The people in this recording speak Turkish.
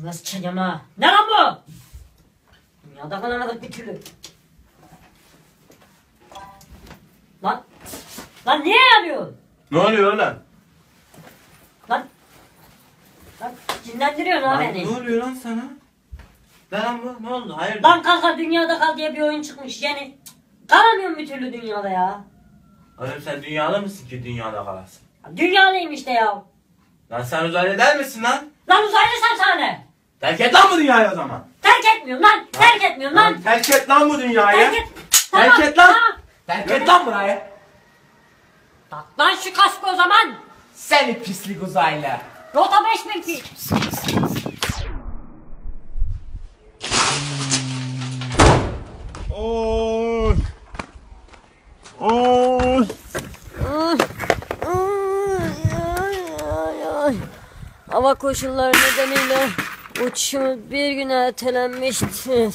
Ağzına sıçacağım ha. Ne lan bu? Dünyada kalamadık bir türlü. Lan. Lan niye yanıyorsun? Ne oluyor lan? Lan. Lan cinlendiriyorsun ha beni. Ne oluyor lan sana? Ne lan bu? Ne oldu? Hayırdır? Lan kanka dünyada kal diye bir oyun çıkmış yani. Kalamıyorum bir türlü dünyada ya. Oğlum sen dünyada mısın ki dünyada kalasın? Dünyadayım işte ya. Lan sen uzaylı değil misin lan? Lan uzaylıysan sana ne? Terk et lan bu dünyayı o zaman. Terk etmiyorum lan. Terk etmiyorum lan. Lan terk et lan bu dünyayı. Terk et. Terk Tamam, et lan. tamam. Terk et lan burayı. Tak lan şu kaskı o zaman. Seni pislik uzaylı. Rota 5000 fi. Oy. Oy. Hava koşulları nedeniyle uçuşumuz bir güne ertelenmiştir.